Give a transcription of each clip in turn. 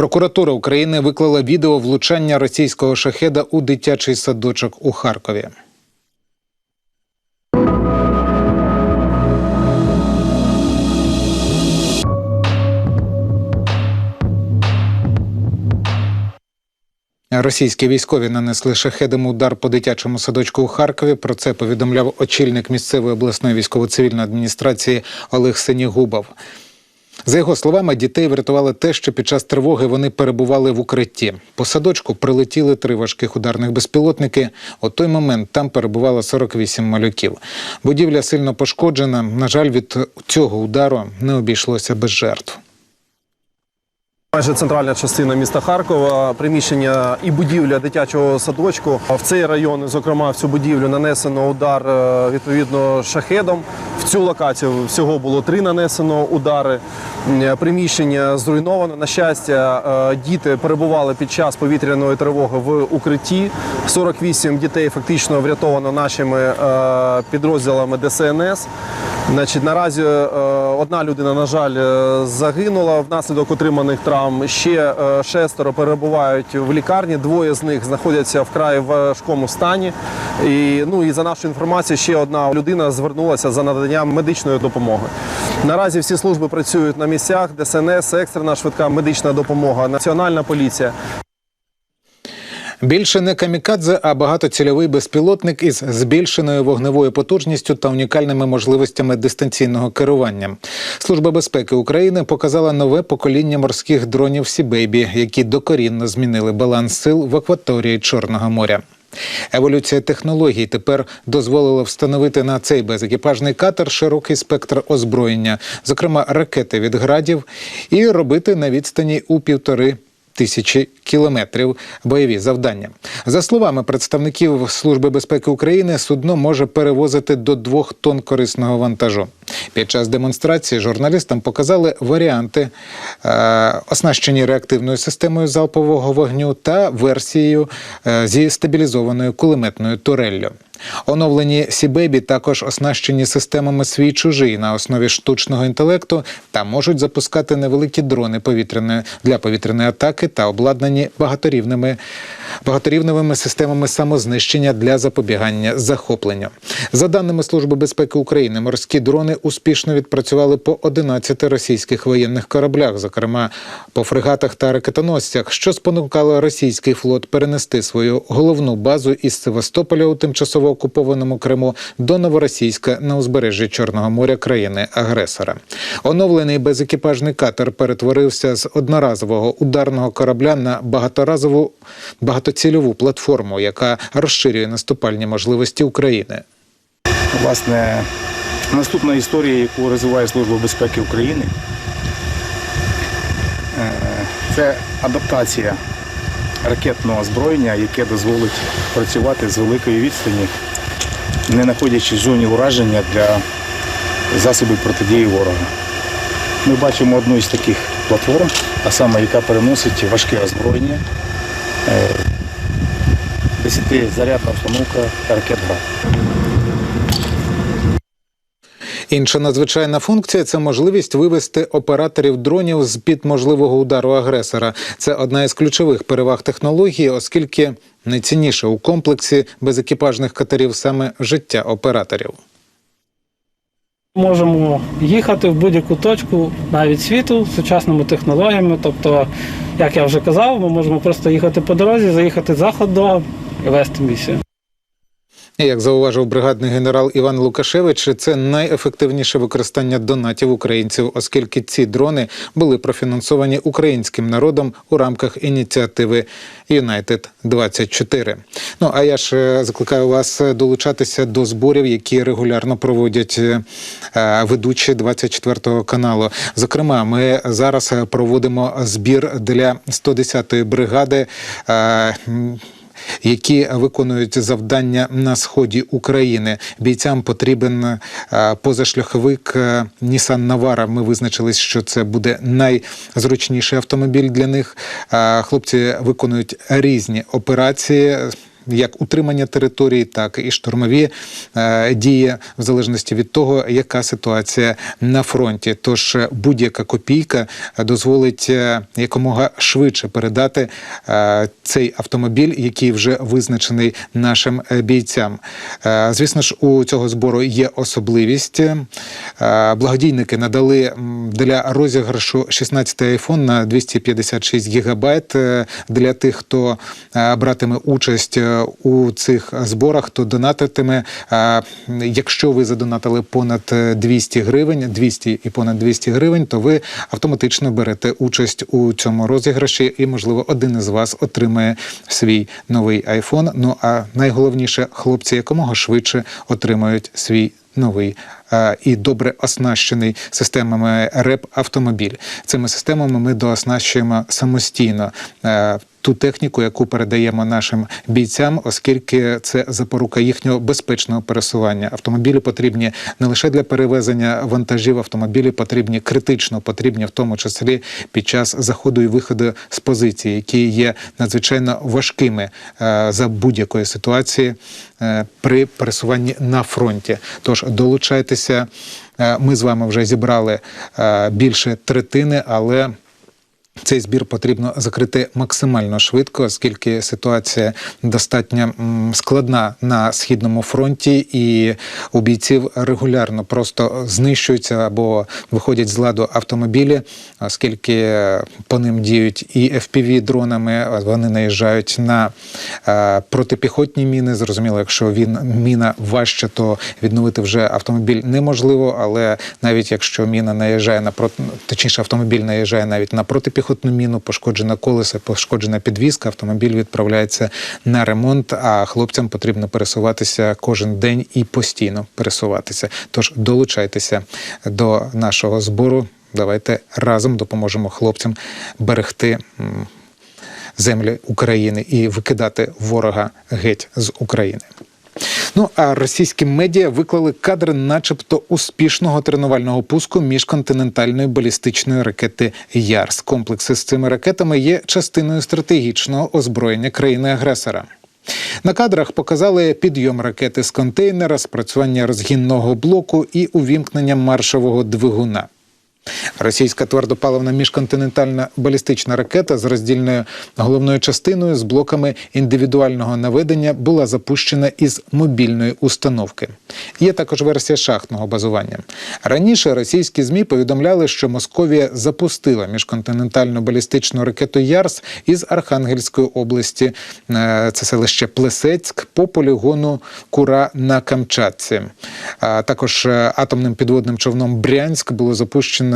Прокуратура України виклала відео влучання російського шахеда у дитячий садочок у Харкові. Російські військові нанесли шахедом удар по дитячому садочку у Харкові. Про це повідомляв очільник місцевої обласної військово-цивільної адміністрації Олег Синігубов. За його словами, дітей врятували те, що під час тривоги вони перебували в укритті. По садочку прилетіли три важких ударних безпілотники. У той момент там перебувало 48 малюків. Будівля сильно пошкоджена. На жаль, від цього удару не обійшлося без жертв. Майже центральна частина міста Харкова, приміщення і будівля дитячого садочку. В цей район, зокрема, в цю будівлю нанесено удар е, відповідно шахедом. В цю локацію всього було три нанесено удари. Приміщення зруйновано. На щастя, е, діти перебували під час повітряної тривоги в укритті. 48 дітей фактично врятовано нашими е, підрозділами ДСНС. Значить, наразі е, одна людина, на жаль, е, загинула внаслідок отриманих травм. Ще е, шестеро перебувають в лікарні. Двоє з них знаходяться вкрай важкому стані. І, ну, і за нашою інформацією, ще одна людина звернулася за наданням медичної допомоги. Наразі всі служби працюють на місцях. ДСНС, екстрена швидка медична допомога, національна поліція. Більше не камікадзе, а багатоцільовий безпілотник із збільшеною вогневою потужністю та унікальними можливостями дистанційного керування. Служба безпеки України показала нове покоління морських дронів Сібейбі, які докорінно змінили баланс сил в акваторії Чорного моря. Еволюція технологій тепер дозволила встановити на цей безекіпажний катер широкий спектр озброєння, зокрема ракети від градів, і робити на відстані у півтори тисячі кілометрів бойові завдання. За словами представників Служби безпеки України, судно може перевозити до двох тонн корисного вантажу. Під час демонстрації журналістам показали варіанти, е, оснащені реактивною системою залпового вогню та версією е, зі стабілізованою кулеметною туреллю. Оновлені Сібебі також оснащені системами свій чужий на основі штучного інтелекту та можуть запускати невеликі дрони повітряної для повітряної атаки та обладнані багаторівними багаторівневими системами самознищення для запобігання захопленню. За даними Служби безпеки України, морські дрони успішно відпрацювали по 11 російських воєнних кораблях, зокрема по фрегатах та ракетоносцях, що спонукало російський флот перенести свою головну базу із Севастополя у тимчасово окупованому Криму до Новоросійська на узбережжі Чорного моря країни-агресора. Оновлений безекіпажний катер перетворився з одноразового ударного корабля на багаторазову багатоцільову платформу, яка розширює наступальні можливості України. Власне, наступна історія, яку розвиває Служба безпеки України, е, це адаптація ракетного озброєння, яке дозволить працювати з великої відстані, не знаходячись в зоні ураження для засобів протидії ворога. Ми бачимо одну із таких платформ, а саме яка переносить важке озброєння, 10-зарядна установка ракет «Град». Інша надзвичайна функція це можливість вивести операторів дронів з під можливого удару агресора. Це одна із ключових переваг технології, оскільки найцінніше у комплексі безекіпажних катерів саме життя операторів. Можемо їхати в будь-яку точку навіть світу сучасними технологіями. Тобто, як я вже казав, ми можемо просто їхати по дорозі, заїхати за вести місію. Як зауважив бригадний генерал Іван Лукашевич, це найефективніше використання донатів українців, оскільки ці дрони були профінансовані українським народом у рамках ініціативи United 24 Ну а я ж е, закликаю вас долучатися до зборів, які регулярно проводять е, ведучі 24 каналу. Зокрема, ми зараз проводимо збір для 110-ї бригади. Е, які виконують завдання на сході України. Бійцям потрібен е, позашляховик Нісан Навара. Ми визначились, що це буде найзручніший автомобіль для них. Е, Хлопці виконують різні операції. Як утримання території, так і штурмові е, дії, в залежності від того, яка ситуація на фронті. Тож е, будь-яка копійка е, дозволить якомога швидше передати цей автомобіль, який вже визначений нашим бійцям. Звісно ж, у цього збору є особливість. Благодійники надали для розіграшу 16 iPhone на 256 гігабайт для тих, хто братиме участь у цих зборах, хто донатитиме. Е, Якщо ви задонатили понад е, 200 гривень, 200 і понад 200 гривень, то ви автоматично берете участь у цьому розіграші, і можливо один із вас отримає свій новий iPhone. Ну а найголовніше, хлопці якомога швидше отримають свій новий е, і добре оснащений системами РЕП автомобіль. Цими системами ми дооснащуємо самостійно. е, Ту техніку, яку передаємо нашим бійцям, оскільки це запорука їхнього безпечного пересування. Автомобілі потрібні не лише для перевезення вантажів, автомобілі потрібні критично, потрібні в тому числі під час заходу і виходу з позиції, які є надзвичайно важкими е, за будь-якої ситуації е, при пересуванні на фронті. Тож долучайтеся. Е, Ми з вами вже зібрали більше третини, але цей збір потрібно закрити максимально швидко, оскільки ситуація достатньо складна на східному фронті, і у бійців регулярно просто знищуються або виходять з ладу автомобілі, оскільки по ним діють і fpv дронами. Вони наїжджають на е, протипіхотні міни. Зрозуміло, якщо він міна важче, то відновити вже автомобіль неможливо. Але навіть якщо міна наїжджає на проти, точніше, автомобіль наїжджає навіть на протипіхотну міну, пошкоджена колесо, пошкоджена підвізка, автомобіль відправляється на ремонт. А хлопцям потрібно пересуватися кожен день і постійно пересуватися. Тож долучайтеся до нашого збору. Давайте разом допоможемо хлопцям берегти. Землі України і викидати ворога геть з України. Ну а російські медіа виклали кадри, начебто, успішного тренувального пуску міжконтинентальної балістичної ракети Ярс. Комплекси з цими ракетами є частиною стратегічного озброєння країни-агресора. На кадрах показали підйом ракети з контейнера, спрацювання розгінного блоку і увімкнення маршового двигуна. Російська твердопаливна міжконтинентальна балістична ракета з роздільною головною частиною з блоками індивідуального наведення була запущена із мобільної установки. Є також версія шахтного базування. Раніше російські змі повідомляли, що Московія запустила міжконтинентальну балістичну ракету Ярс із Архангельської області, е, це селище Плесецьк, по полігону Кура на Камчатці. А також е, атомним підводним човном Брянськ було запущено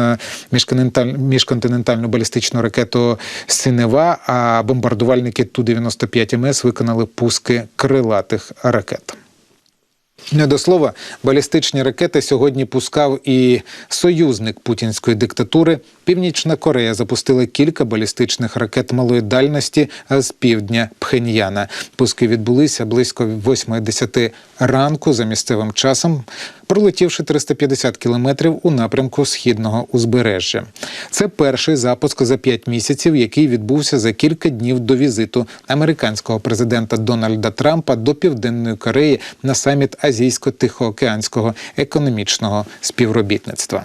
міжконтиненталь- міжконтинентальну балістичну ракету Синева, а бомбардувальники Ту-95МС виконали пуски крилатих ракет. Не до слова, балістичні ракети сьогодні пускав і союзник путінської диктатури. Північна Корея запустила кілька балістичних ракет малої дальності з півдня Пхеньяна. Пуски відбулися близько 8.10 ранку за місцевим часом, пролетівши 350 кілометрів у напрямку східного узбережжя. Це перший запуск за п'ять місяців, який відбувся за кілька днів до візиту американського президента Дональда Трампа до Південної Кореї на саміт Азійсько-Тихоокеанського економічного співробітництва.